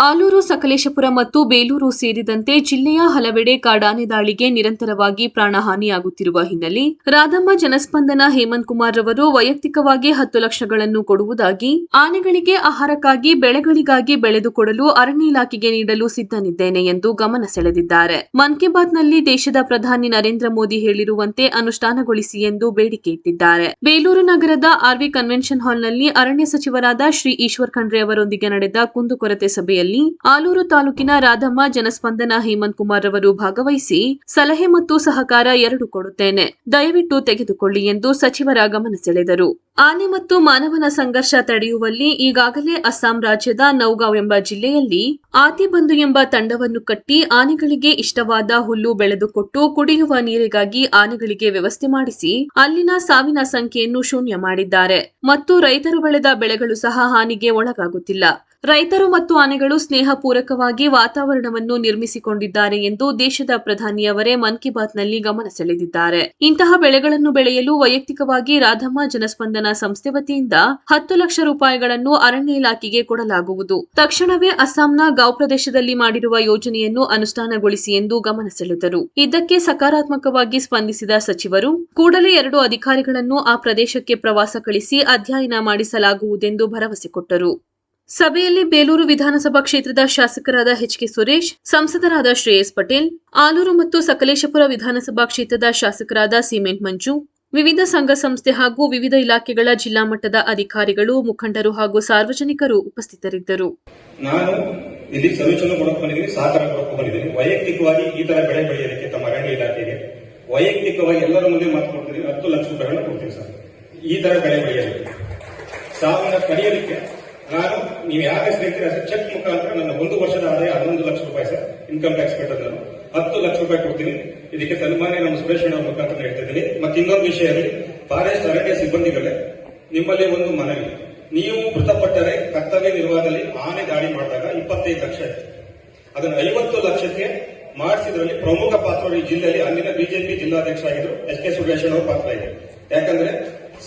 ಆಲೂರು, ಸಕಲೇಶಪುರ ಮತ್ತು ಬೇಲೂರು ಸೇರಿದಂತೆ ಜಿಲ್ಲೆಯ ಹಲವೆಡೆ ಕಾಡಾನೆ ದಾಳಿಗೆ ನಿರಂತರವಾಗಿ ಪ್ರಾಣಹಾನಿಯಾಗುತ್ತಿರುವ ಹಿನ್ನೆಲೆ ರಾಧಮ್ಮ ಜನಸ್ಪಂದನ ಹೇಮಂತ್ ಕುಮಾರ್ ರವರು ವೈಯಕ್ತಿಕವಾಗಿ ಹತ್ತು ಲಕ್ಷಗಳನ್ನು ಕೊಡುವುದಾಗಿ, ಆನೆಗಳಿಗೆ ಆಹಾರಕ್ಕಾಗಿ, ಬೆಳೆಗಳಿಗಾಗಿ ಬೆಳೆದುಕೊಡಲು ಅರಣ್ಯ ಇಲಾಖೆಗೆ ನೀಡಲು ಸಿದ್ಧನಿದ್ದೇನೆ ಎಂದು ಗಮನ ಸೆಳೆದಿದ್ದಾರೆ. ಮನ್ ಕಿ ಬಾತ್ನಲ್ಲಿ ದೇಶದ ಪ್ರಧಾನಿ ನರೇಂದ್ರ ಮೋದಿ ಹೇಳಿರುವಂತೆ ಅನುಷ್ಠಾನಗೊಳಿಸಿ ಎಂದು ಬೇಡಿಕೆ ಇಟ್ಟಿದ್ದಾರೆ. ಬೇಲೂರು ನಗರದ ಆರ್ವಿ ಕನ್ವೆನ್ಷನ್ ಹಾಲ್ನಲ್ಲಿ ಅರಣ್ಯ ಸಚಿವರಾದ ಶ್ರೀ ಈಶ್ವರ್ ಖಂಡ್ರೆ ಅವರೊಂದಿಗೆ ನಡೆದ ಕುಂದುಕೊರತೆ ಸಭೆಯಲ್ಲಿ ಆಲೂರು ತಾಲೂಕಿನ ರಾಧಮ್ಮ ಜನಸ್ಪಂದನ ಹೇಮಂತ್ ಕುಮಾರ್ ಅವರು ಭಾಗವಹಿಸಿ ಸಲಹೆ ಮತ್ತು ಸಹಕಾರ ಎರಡು ಕೊಡುತ್ತೇನೆ. ದಯವಿಟ್ಟು ತೆಗೆದುಕೊಳ್ಳಿ ಎಂದು ಸಚಿವರ ಗಮನ ಸೆಳೆದರು. ಆನೆ ಮತ್ತು ಮಾನವನ ಸಂಘರ್ಷ ತಡೆಯುವಲ್ಲಿ ಈಗಾಗಲೇ ಅಸ್ಸಾಂ ರಾಜ್ಯದ ನೌಗಾಂವ್ ಎಂಬ ಜಿಲ್ಲೆಯಲ್ಲಿ ಆತಿಬಂಧು ಎಂಬ ತಂಡವನ್ನು ಕಟ್ಟಿ ಆನೆಗಳಿಗೆ ಇಷ್ಟವಾದ ಹುಲ್ಲು ಬೆಳೆದುಕೊಟ್ಟು ಕುಡಿಯುವ ನೀರಿಗಾಗಿ ಆನೆಗಳಿಗೆ ವ್ಯವಸ್ಥೆ ಮಾಡಿಸಿ ಅಲ್ಲಿನ ಸಾವಿನ ಸಂಖ್ಯೆಯನ್ನು ಶೂನ್ಯ ಮಾಡಿದ್ದಾರೆ. ಮತ್ತು ರೈತರು ಬೆಳೆದ ಬೆಳೆಗಳು ಸಹ ಹಾನಿಗೆ ಒಳಗಾಗುತ್ತಿಲ್ಲ. ರೈತರು ಮತ್ತು ಆನೆಗಳು ಸ್ನೇಹಪೂರಕವಾಗಿ ವಾತಾವರಣವನ್ನು ನಿರ್ಮಿಸಿಕೊಂಡಿದ್ದಾರೆ ಎಂದು ದೇಶದ ಪ್ರಧಾನಿಯವರೇ ಮನ್ ಕಿ ಬಾತ್ನಲ್ಲಿ ಗಮನ ಸೆಳೆದಿದ್ದಾರೆ. ಇಂತಹ ಬೆಳೆಗಳನ್ನು ಬೆಳೆಯಲು ವೈಯಕ್ತಿಕವಾಗಿ ರಾಧಮ್ಮ ಜನಸ್ಪಂದನ ಸಂಸ್ಥೆ ವತಿಯಿಂದ ಹತ್ತು ಲಕ್ಷ ರೂಪಾಯಿಗಳನ್ನು ಅರಣ್ಯ ಇಲಾಖೆಗೆ ಕೊಡಲಾಗುವುದು. ತಕ್ಷಣವೇ ಅಸ್ಸಾಂನ ಗಾವ್ ಪ್ರದೇಶದಲ್ಲಿ ಮಾಡಿರುವ ಯೋಜನೆಯನ್ನು ಅನುಷ್ಠಾನಗೊಳಿಸಿ ಎಂದು ಗಮನ ಸೆಳೆದರು. ಇದಕ್ಕೆ ಸಕಾರಾತ್ಮಕವಾಗಿ ಸ್ಪಂದಿಸಿದ ಸಚಿವರು, ಕೂಡಲೇ ಎರಡು ಅಧಿಕಾರಿಗಳನ್ನು ಆ ಪ್ರದೇಶಕ್ಕೆ ಪ್ರವಾಸ ಕಳಿಸಿ ಅಧ್ಯಯನ ಮಾಡಿಸಲಾಗುವುದೆಂದು ಭರವಸೆ ಕೊಟ್ಟರು. ಸಭೆಯಲ್ಲಿ ಬೇಲೂರು ವಿಧಾನಸಭಾ ಕ್ಷೇತ್ರದ ಶಾಸಕರಾದ ಎಚ್ ಕೆ ಸುರೇಶ್, ಸಂಸದರಾದ ಶ್ರೇಯಸ್ ಪಟೇಲ್, ಆಲೂರು ಮತ್ತು ಸಕಲೇಶಪುರ ವಿಧಾನಸಭಾ ಕ್ಷೇತ್ರದ ಶಾಸಕರಾದ ಸಿಮೆಂಟ್ ಮಂಜು ವಿವಿಧ ಸಂಘ ಸಂಸ್ಥೆ ಹಾಗೂ ವಿವಿಧ ಇಲಾಖೆಗಳ ಜಿಲ್ಲಾ ಮಟ್ಟದ ಅಧಿಕಾರಿಗಳು, ಮುಖಂಡರು ಹಾಗೂ ಸಾರ್ವಜನಿಕರು ಉಪಸ್ಥಿತರಿದ್ದರು. ನಾನು ಇಲ್ಲಿ ಸೊಲ್ಯೂಷನ್ ಕೊಡಕ್ಕೆ ಬಂದಿದ್ದೀನಿ, ಸಹಕಾರ ಕೊಡಕ್ಕೆ ಬಂದಿದ್ದೀನಿ. ವೈಯಕ್ತಿಕವಾಗಿ ಈ ತರ ಬೆಳೆ ಬೆಳೆಯೋದಕ್ಕೆ ತಮ್ಮ ಅರಣ್ಯ ಇಲಾಖೆಗೆ ವೈಯಕ್ತಿಕವಾಗಿ ಎಲ್ಲರ ಮುಂದೆ ಮಾತು ಕೊಡ್ತೀನಿ, ಹತ್ತು ಲಕ್ಷ ರೂಪಾಯಿಗಳನ್ನ ಕೊಡ್ತೀನಿ ಸರ್. ಈ ತರ ಬೆಳೆ ಬೆಳೆಯೋದಕ್ಕೆ. ಸಾವನ್ನ ಕಡಿಯೋದಕ್ಕೆ ನಾನು, ನೀವು ಯಾಕೆ ಸ್ನೇಹಿತರೆ ಚೆಕ್ ಮುಖಾಂತರ ನನ್ನ ಒಂದು ವರ್ಷದ ಆದಾಯ ಹನ್ನೊಂದು ಲಕ್ಷ ರೂಪಾಯಿ ಸರ್ ಇನ್ಕಮ್ ಟ್ಯಾಕ್ಸ್ ಕಟ್ಟೋದು ನಾನು ಹತ್ತು ಲಕ್ಷ ರೂಪಾಯಿ ಕೊಡ್ತೀನಿ. ಇದಕ್ಕೆ ಸನ್ಮಾನ್ಯ ನಮ್ಮ ಸುರೇಶ್ ಅಣ್ಣ ಮುಖಾಂತರ ಹೇಳ್ತಾ ಇದ್ದೀನಿ. ಮತ್ತೆ ಇನ್ನೊಂದು ವಿಷಯದಲ್ಲಿ ಫಾರೆಸ್ಟ್ ಅರಣ್ಯ ಸಿಬ್ಬಂದಿಗಳೇ, ನಿಮ್ಮಲ್ಲಿ ಒಂದು ಮನವಿ. ನೀವು ಮೃತಪಟ್ಟರೆ ಕರ್ತವ್ಯ ನಿರ್ವಹದಲ್ಲಿ ಆನೆ ದಾಳಿ ಮಾಡಿದಾಗ ಇಪ್ಪತ್ತೈದು ಲಕ್ಷ ಇತ್ತು ಅದನ್ನು ಐವತ್ತು ಲಕ್ಷಕ್ಕೆ ಮಾಡಿಸಿದ್ರಲ್ಲಿ ಪ್ರಮುಖ ಪಾತ್ರ ಈ ಜಿಲ್ಲೆಯಲ್ಲಿ ಅಂದಿನ ಬಿಜೆಪಿ ಜಿಲ್ಲಾಧ್ಯಕ್ಷ ಆಗಿದ್ರು ಎಸ್ ಕೆ ಸುರೇಶ್ ಅವರ ಪಾತ್ರ ಇದೆ. ಯಾಕಂದ್ರೆ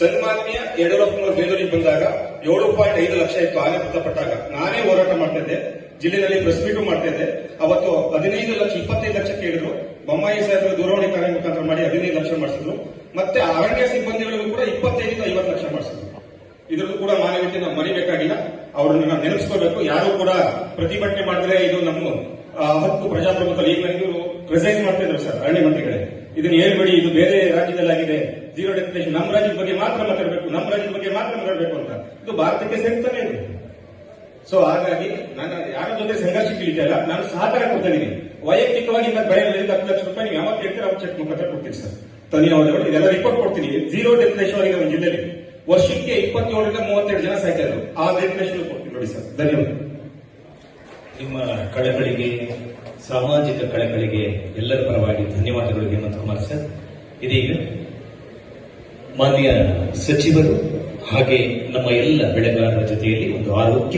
ಸನ್ಮಾನ್ಯ ಯಡಿಯೂರಪ್ಪನವರು ಬೇಲೂರಿಗೆ ಬಂದಾಗ ಏಳು ಪಾಯಿಂಟ್ ಐದು ಲಕ್ಷ ಇತ್ತು. ಆನೆ ಮೃತಪಟ್ಟಾಗ ನಾನೇ ಹೋರಾಟ ಮಾಡ್ತಿದ್ದೆ ಜಿಲ್ಲೆಯಲ್ಲಿ ಪ್ರೆಸ್ ಮೀಟು ಮಾಡ್ತಿದ್ದೆ ಅವತ್ತು ಹದಿನೈದು ಲಕ್ಷ, ಇಪ್ಪತ್ತೈದು ಲಕ್ಷ ಕೇಳಿದ್ರು ಬೊಮ್ಮಾಯಿ ಸಾಹೇಬರು ದೂರವಾಣಿ ಕಾರ್ಯ ಮುಖಾಂತರ ಮಾಡಿ ಹದಿನೈದು ಲಕ್ಷ ಮಾಡಿಸಿದ್ರು. ಮತ್ತೆ ಅರಣ್ಯ ಸಿಬ್ಬಂದಿಗಳಿಗೂ ಕೂಡ ಇಪ್ಪತ್ತೈದರಿಂದ ಐವತ್ತು ಲಕ್ಷ ಮಾಡಿಸಿದ್ರು. ಇದ್ರದ್ದು ಕೂಡ ಮಾನವೀಯತೆ ನಾವು ಮರಿಬೇಕಾಗಿಲ್ಲ. ಅವರನ್ನ ನಾವು ನೆನಪಿಸ್ಕೋಬೇಕು ಯಾರು ಕೂಡ ಪ್ರತಿಭಟನೆ ಮಾಡಿದ್ರೆ ಇದು ನಮ್ಮ ಹತ್ತು ಪ್ರಜಾಪ್ರಭುತ್ವ. ಈಗ ಪ್ರೆಸೈಸ್ ಮಾಡ್ತಾ ಇದ್ರು ಸರ್, ಅರಣ್ಯ ಮಂತ್ರಿಗಳೇ. ಇದನ್ನ ಹೇಳ್ಬೇಡಿ, ಇದು ಬೇರೆ ರಾಜ್ಯದಲ್ಲಿ ಆಗಿದೆ ಜೀರೋ ಡೆಸ್ಟಿನೇಷನ್ ನಮ್ಮ ರಾಜ್ಯದ ಬಗ್ಗೆ ಮಾತ್ರ ಮಾತಾಡಬೇಕು, ನಮ್ಮ ರಾಜ್ಯದ ಬಗ್ಗೆ ಮಾತ್ರ ಮಾತಾಡಬೇಕು ಅಂತ. ಇದು ಭಾರತಕ್ಕೆ ಸೇರ್ತಾನೆ ಇದೆ. ಸೊ ಹಾಗಾಗಿ ನಾನು ಯಾರ ಜೊತೆ ಸಂಘರ್ಷಕ್ಕೆ ಇಲ್ಲ ನಾನು ಸಹಕಾರ ಕೊಡ್ತಾ ಇದ್ದೀನಿ ವೈಯಕ್ತಿಕವಾಗಿ ನನ್ನ ಬೆಳೆದ ಹತ್ತು ಲಕ್ಷ ರೂಪಾಯಿ ನೀವು ಯಾವತ್ತು ಕೇಳ್ತೀರ ಅವ್ರು ಚೆಕ್ ಮುಖಾಂತರ ಕೊಡ್ತೀನಿ ಸರ್. ಧನ್ಯವಾದಗಳು ಇದೆಲ್ಲ ರಿಪೋರ್ಟ್ ಕೊಡ್ತೀನಿ. ಜೀರೋ ಡೆಸ್ಟಿನೇಷನ್ ಆಗಿದೆ ಒಂದು ಜಿಲ್ಲೆಯಲ್ಲಿ ವರ್ಷಕ್ಕೆ ಇಪ್ಪತ್ತೇಳರಿಂದ ಮೂವತ್ತೆರಡು ಜನ ಸಾಯ್ತಾ ಆ ಡೆಸ್ಟಿನೇಷನ್ ಕೊಡ್ತೀನಿ ನೋಡಿ ಸರ್. ಧನ್ಯವಾದ. ನಿಮ್ಮ ಕಳೆಗಳಿಗೆ, ಸಾಮಾಜಿಕ ಕಳೆಗಳಿಗೆ ಎಲ್ಲರ ಪರವಾಗಿ ಧನ್ಯವಾದಗಳು, ಹೇಮಂತ್ ಕುಮಾರ್ ಸರ್. ಇದೀಗ ಮಾನ್ಯ ಸಚಿವರು ಹಾಗೆ ನಮ್ಮ ಎಲ್ಲ ಬೆಳೆಗಾರರ ಜೊತೆಯಲ್ಲಿ ಒಂದು ಆರೋಗ್ಯ